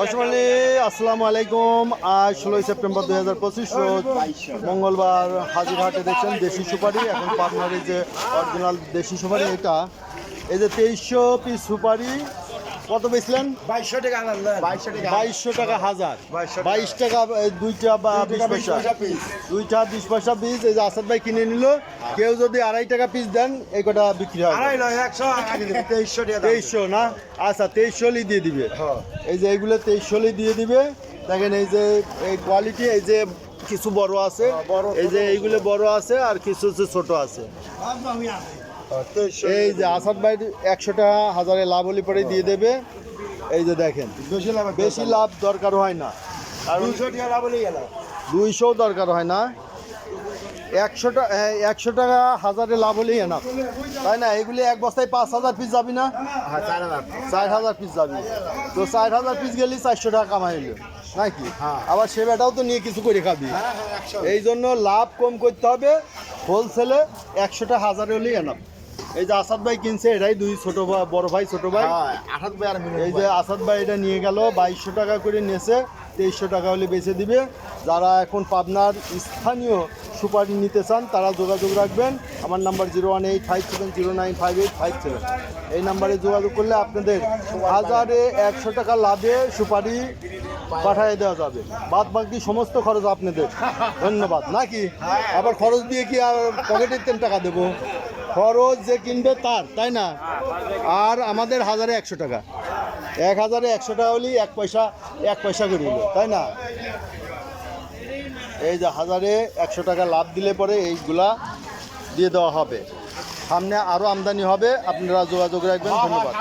দর্শমালী আসসালামু আলাইকুম। আজ ষোলোই সেপ্টেম্বর দুই হাজার পঁচিশ রোজ মঙ্গলবার হাজিরহাটে দেখছেন দেশি সুপারি, এখন পাবনার যে অরিজিনাল দেশি সুপারি এটা। এই যে তেইশশো পিস সুপারি কত বেচলেন? বাইশশো টাকা বাইশশো টাকা। হাজার। বাইশ টাকা দুইটা বা বিশ পয়সা। দুইটা বিশ পয়সা পিস এই যে আসাদ ভাই কিনে নিল। কেউ যদি আড়াই টাকা পিস দেন এই কটা বিক্রি একশো তেইশশো না? আচ্ছা তেইশশোলি দিয়ে দিবে। হ্যাঁ। এই যে এইগুলো তেইশশোলি দিয়ে দিবে। দেখেন এই যে এই কোয়ালিটি এই যে কিছু বড় আছে। হ্যাঁ, এই যে এইগুলো বড় আছে আর কিছু ছোট আছে। হ্যাঁ, এই যে আসাদ ভাই একশো টাকা হাজারে লাভ হলে পরে দিয়ে দেবে। এই যে দেখেন বেশি লাভ বেশি লাভ দরকার হয় না। দুইশো দরকার হয় না। একশো টাকা একশো টাকা হাজারে লাভ হলেই না তাই না? এগুলি এক বস্তায় পাঁচ হাজার পিস যাবি না? হ্যাঁ চার হাজার পিস যাবি। তো চার হাজার পিস গেলি চারশো টাকা কামাই হলো। নাকি? হ্যাঁ। আবার সে বেটাও তো নিয়ে কিছু করে খাবি। হ্যাঁ এই জন্য লাভ কম করতে হবে। হোলসেলে একশোটা হাজার হলেই এনাম এই যে আসাদ ভাই কিনছে এটাই দুই ছোট ভাই বড় ভাই ছোট ভাই। আসাদ ভাই আর এই যে আসাদ ভাই এটা নিয়ে গেল বাইশশো টাকা করে নিয়েছে তেইশশো টাকা হলে বেচে দিবে। যারা এখন পাবনার স্থানীয় সুপারি নিতে চান তারা যোগাযোগ রাখবেন। আমার number zero one eight five seven zero nine five eight five seven. এই নাম্বারে যোগাযোগ করলে আপনাদের হাজারে একশো টাকা লাভে সুপারি পাঠিয়ে দেওয়া যাবে। বাদ বাকি সমস্ত খরচ আপনাদের। ধন্যবাদ। নাকি? আবার খরচ দিয়ে কি আর পকেটের তেল টাকা দেবো? খরচ যে কিনবে তার, তাই না? আর আমাদের হাজারে একশো টাকা। এক হাজারে একশো টাকা হলেই এক পয়সা এক পয়সা করে তাই না? এই যে হাজারে একশো টাকা লাভ দিলে পরে এইগুলা দিয়ে দেওয়া হবে। সামনে আরও আমদানি হবে, আপনারা যোগাযোগ রাখবেন, ধন্যবাদ।